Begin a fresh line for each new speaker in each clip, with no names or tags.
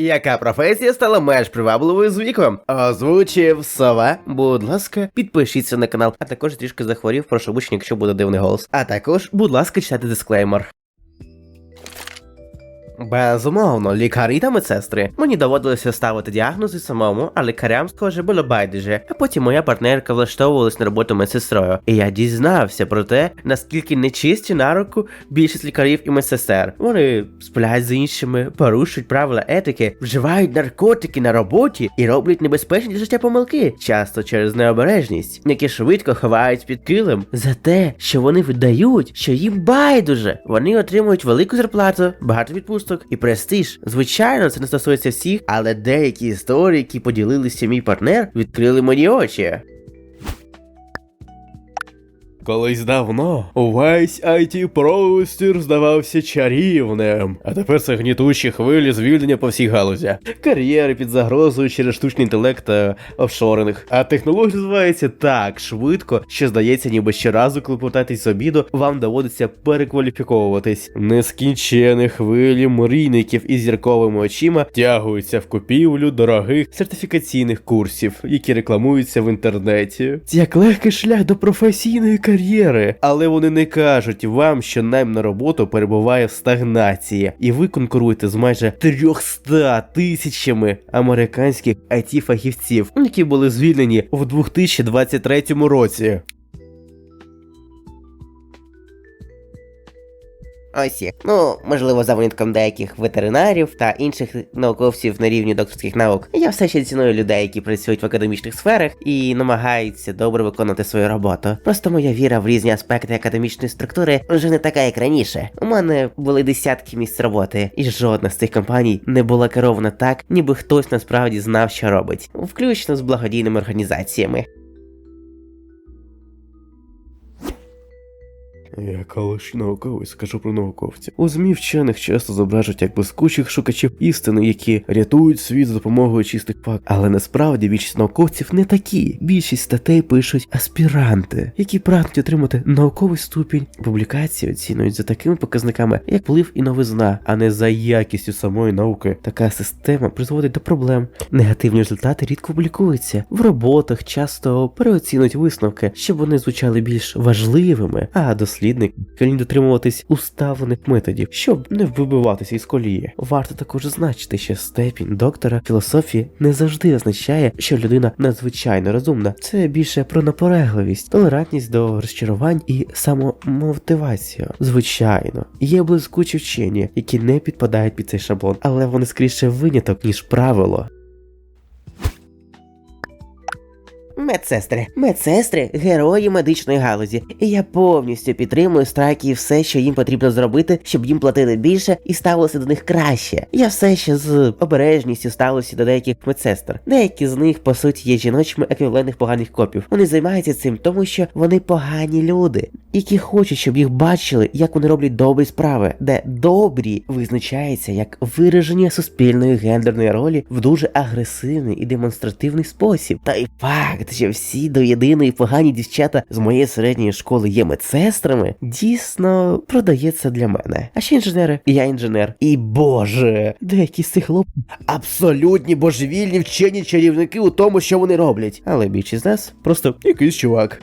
Яка професія стала менш привабливою з віком? Озвучив сова. Будь ласка, підпишіться на канал, а також трішки захворів, прошу вибачення, якщо буде дивний голос. А також, будь ласка, читайте дисклеймер. Безумовно, лікарі та медсестри. Мені доводилося ставити діагнози самому, а лікарям, схоже, було байдуже. А потім моя партнерка влаштовувалась на роботу медсестрою. І я дізнався про те, наскільки нечисті на руку більшість лікарів і медсестер. Вони сплять з іншими, порушують правила етики, вживають наркотики на роботі і роблять небезпечні для життя помилки, часто через необережність, які швидко ховають під килим за те, що вони видають, що їм байдуже. Вони отримують велику зарплату, багато відпусток і престиж. Звичайно, це не стосується всіх, але деякі історії, які поділилися мій партнер, відкрили мені очі.
Колись давно увесь it простір здавався чарівним, а тепер це гнітучі хвилі звільнення по всій галузі.
Кар'єри під загрозою через штучний інтелект та офшоринг. А технологія розвивається так швидко, що здається, ніби щоразу, коли повертаєтесь з обіду, вам доводиться перекваліфіковуватись.
Нескінчені хвилі мрійників із зірковими очима тягуються в купівлю дорогих сертифікаційних курсів, які рекламуються в інтернеті.
Як легкий шлях до професійної кар'єри, але вони не кажуть вам, що найм на роботу перебуває в стагнації, і ви конкуруєте з майже 300 тисячами американських it фахівців які були звільнені в 2023 році. Ось як. Ну, можливо, за винятком деяких ветеринарів та інших науковців на рівні докторських наук. Я все ще ціную людей, які працюють в академічних сферах і намагаються добре виконувати свою роботу. Просто моя віра в різні аспекти академічної структури вже не така, як раніше. У мене були десятки місць роботи, і жодна з цих компаній не була керована так, ніби хтось насправді знав, що робить, включно з благодійними організаціями.
Я колишній науковець, скажу про науковців. У ЗМІ вчених часто зображують як блискучих шукачів істини, які рятують світ за допомогою чистих фактів.
Але насправді більшість науковців не такі. Більшість статей пишуть аспіранти, які прагнуть отримати науковий ступінь. Публікації оцінюють за такими показниками, як вплив і новизна, а не за якістю самої науки. Така система призводить до проблем. Негативні результати рідко публікуються. В роботах часто переоцінують висновки, щоб вони звучали більш важливими, а дослідник повинні дотримуватись уставлених методів, щоб не вибиватися із колії. Варто також зазначити, що степінь доктора філософії не завжди означає, що людина надзвичайно розумна. Це більше про наполегливість, толерантність до розчарувань і самомотивацію. Звичайно, є блискучі вчені, які не підпадають під цей шаблон, але вони скоріше виняток ніж правило. Медсестри, медсестри, герої медичної галузі. І я повністю підтримую страйки і все, що їм потрібно зробити, щоб їм платили більше і ставилося до них краще. Я все ще з обережністю ставлюся до деяких медсестер. Деякі з них, по суті, є жіночими еквівалентних поганих копів. Вони займаються цим, тому що вони погані люди, які хочуть, щоб їх бачили, як вони роблять добрі справи, де добрі визначається як вираження суспільної гендерної ролі в дуже агресивний і демонстративний спосіб. Та й факт, що всі до єдиної погані дівчата з моєї середньої школи є медсестрами, дійсно продається для мене. А ще інженери, я інженер. І боже, деякі з цих хлопців абсолютні божевільні вчені чарівники у тому, що вони роблять. Але більшість з нас просто якийсь чувак.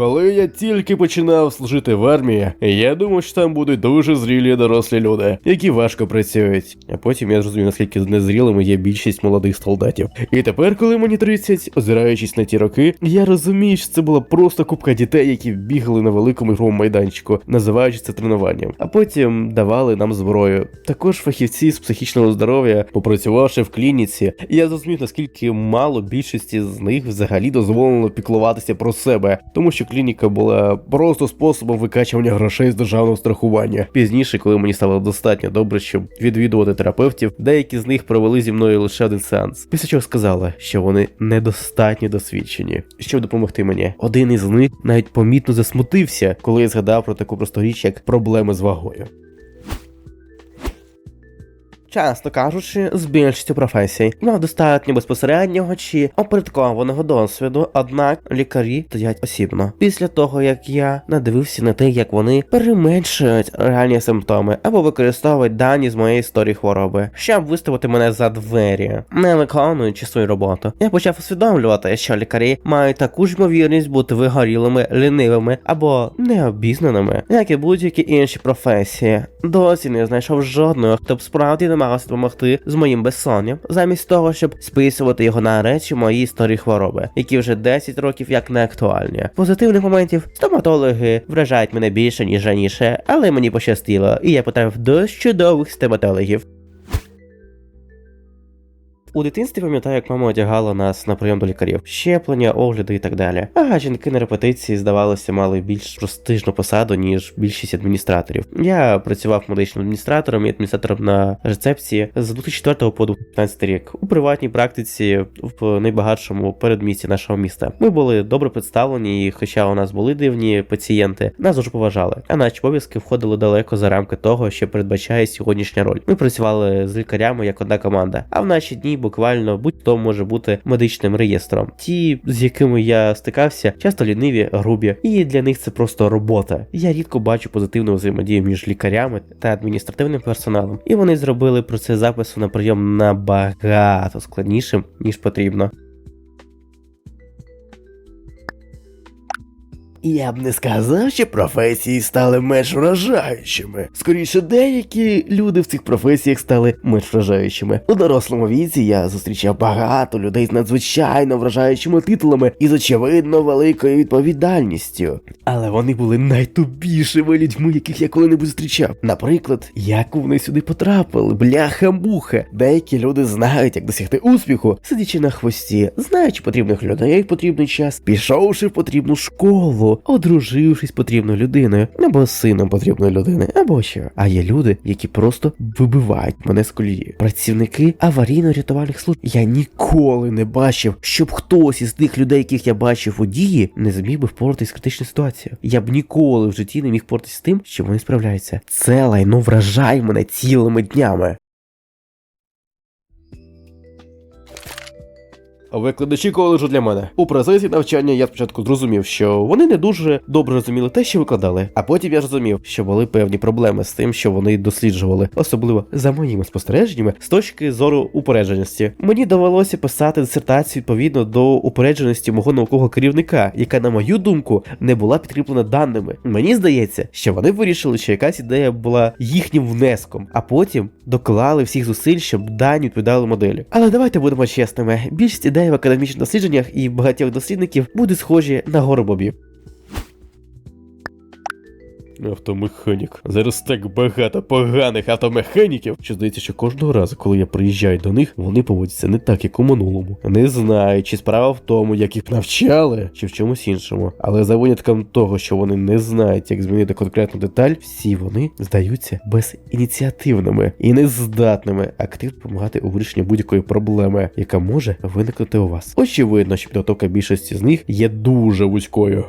Коли я тільки починав служити в армії, я думав, що там будуть дуже зрілі дорослі люди, які важко працюють. А потім я зрозумів, наскільки незрілими є більшість молодих солдатів. І тепер, коли мені 30, озираючись на ті роки, я розумію, що це була просто купка дітей, які бігали на великому ігровому майданчику, називаючи це тренуванням, а потім давали нам зброю. Також фахівці з психічного здоров'я, попрацювавши в клініці, я зрозумів, наскільки мало більшості з них взагалі дозволено піклуватися про себе, тому що клініка була просто способом викачування грошей з державного страхування. Пізніше, коли мені стало достатньо добре, щоб відвідувати терапевтів, деякі з них провели зі мною лише один сеанс. Після чого сказали, що вони недостатньо досвідчені, щоб допомогти мені. Один із них навіть помітно засмутився, коли я згадав про таку просту річ, як проблеми з вагою.
Часто кажучи, з більшістю професій мав достатньо безпосереднього чи оприткованого досвіду, однак лікарі стоять осібно. Після того як я надивився на те, як вони переменшують реальні симптоми або використовують дані з моєї історії хвороби, щоб виставити мене за двері, не виконуючи свою роботу. Я почав усвідомлювати, що лікарі мають таку ж ймовірність бути вигорілими, лінивими або необізнаними, як і будь-які інші професії. Досі не знайшов жодного, хто б справді намагався допомогти з моїм безсонням, замість того, щоб списувати його на речі моїй історії хвороби, які вже 10 років як не актуальні. Позитивних моментів стоматологи вражають мене більше ніж раніше, але мені пощастило, і я потрапив до чудових стоматологів. У дитинстві пам'ятаю, як мама одягала нас на прийом до лікарів, щеплення, огляди і так далі. А жінки на репетиції, здавалося, мали більш престижну посаду, ніж більшість адміністраторів. Я працював медичним адміністратором і адміністратором на рецепції з 2004 по 2015 рік у приватній практиці в найбагатшому передмісті нашого міста. Ми були добре представлені, і хоча у нас були дивні пацієнти, нас дуже поважали. А наші обов'язки входили далеко за рамки того, що передбачає сьогоднішня роль. Ми працювали з лікарями як одна команда. А в наші дні буквально будь-хто може бути медичним реєстром. Ті, з якими я стикався, часто ліниві, грубі, і для них це просто робота. Я рідко бачу позитивну взаємодію між лікарями та адміністративним персоналом, і вони зробили процес запису на прийом набагато складнішим ніж потрібно.
Я б не сказав, що професії стали менш вражаючими. Скоріше, деякі люди в цих професіях стали менш вражаючими. У дорослому віці я зустрічав багато людей з надзвичайно вражаючими титулами і з очевидно великою відповідальністю. Але вони були найтупішими людьми, яких я коли-небудь зустрічав. Наприклад, як вони сюди потрапили, бляха-муха. Деякі люди знають, як досягти успіху, сидячи на хвості, знаючи потрібних людей потрібний час, пішовши в потрібну школу, одружившись потрібною людиною, або сином потрібної людини, або що. А є люди, які просто вибивають мене з колії. Працівники аварійно-рятувальних служб. Я ніколи не бачив, щоб хтось із тих людей, яких я бачив у дії, не зміг би впоратись з критичною ситуацією. Я б ніколи в житті не міг впоратись з тим, що вони справляються. Це лайно вражає мене цілими днями. Викладачі коледжу для мене. У процесі навчання я спочатку зрозумів, що вони не дуже добре розуміли те, що викладали. А потім я зрозумів, що були певні проблеми з тим, що вони досліджували, особливо за моїми спостереженнями з точки зору упередженості. Мені довелося писати дисертацію відповідно до упередженості мого наукового керівника, яка, на мою думку, не була підкріплена даними. Мені здається, що вони вирішили, що якась ідея була їхнім внеском, а потім доклали всіх зусиль, щоб дані відповідали моделі. Але давайте будемо чесними. Більшість ідей в академічних дослідженнях і багатьох дослідників будуть схожі на гору бобів. Автомеханік. Зараз так багато поганих автомеханіків, що здається, що кожного разу, коли я приїжджаю до них, вони поводяться не так, як у минулому. Не знаю, чи справа в тому, як їх навчали, чи в чомусь іншому. Але за винятком того, що вони не знають, як змінити конкретну деталь, всі вони здаються безініціативними і нездатними активно допомагати у вирішенні будь-якої проблеми, яка може виникнути у вас. Очевидно, що підготовка більшості з них є дуже вузькою.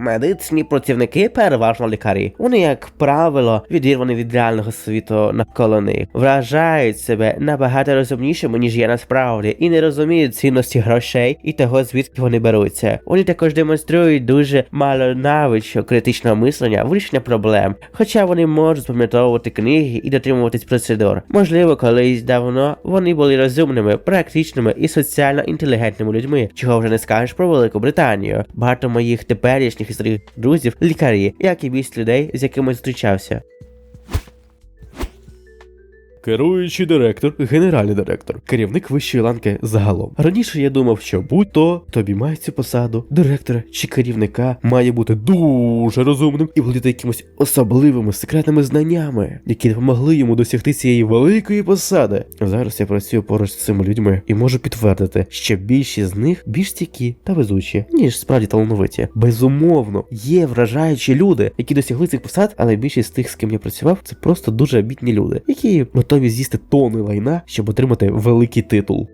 Медичні працівники переважно лікарі. Вони, як правило, відірвані від реального світу навколо них, вражають себе набагато розумнішими, ніж є насправді, і не розуміють цінності грошей і того, звідки вони беруться. Вони також демонструють дуже мало навичок критичного мислення, вирішення проблем, хоча вони можуть запам'ятовувати книги і дотримуватись процедур. Можливо, колись давно вони були розумними, практичними і соціально інтелігентними людьми, чого вже не скажеш про Велику Британію. Багато моїх теперішніх старих друзів лікарі, як і більшість людей, з якими зустрічався.
Керуючий директор, генеральний директор, керівник вищої ланки загалом. Раніше я думав, що будь-то хто обіймає цю посаду, директора чи керівника має бути дуже розумним і володіти якимось особливими секретними знаннями, які допомогли йому досягти цієї великої посади. Зараз я працюю поруч з цими людьми і можу підтвердити, що більшість з них більш стійкі та везучі, ніж справді талановиті. Безумовно, є вражаючі люди, які досягли цих посад, але більшість з тих, з ким я працював, це просто дуже обітні люди, які готові з'їсти тони лайна, щоб отримати великий титул.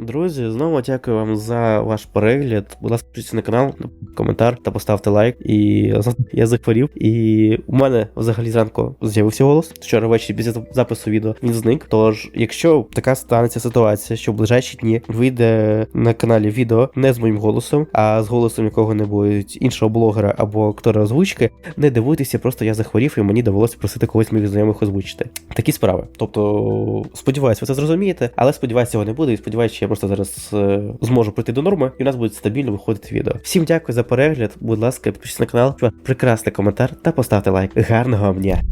Друзі, знову дякую вам за ваш перегляд. Будь ласка, підпишіться на канал, коментар та поставте лайк. І я захворів. І у мене взагалі зранку з'явився голос. Вчора ввечері після запису відео він зник. Тож, якщо така станеться ситуація, що в ближайші дні вийде на каналі відео не з моїм голосом, а з голосом якого-небудь іншого блогера або актора озвучки, не дивуйтеся, просто я захворів і мені довелося просити когось моїх знайомих озвучити. Такі справи. Тобто, сподіваюся, ви це зрозумієте, але сподіваюся, цього не буде. І сподіваюся, що просто зараз е, зможу прийти до норми, і у нас буде стабільно виходити відео. Всім дякую за перегляд. Будь ласка, підпишіться на канал, прекрасний коментар та поставте лайк. Гарного вам дня!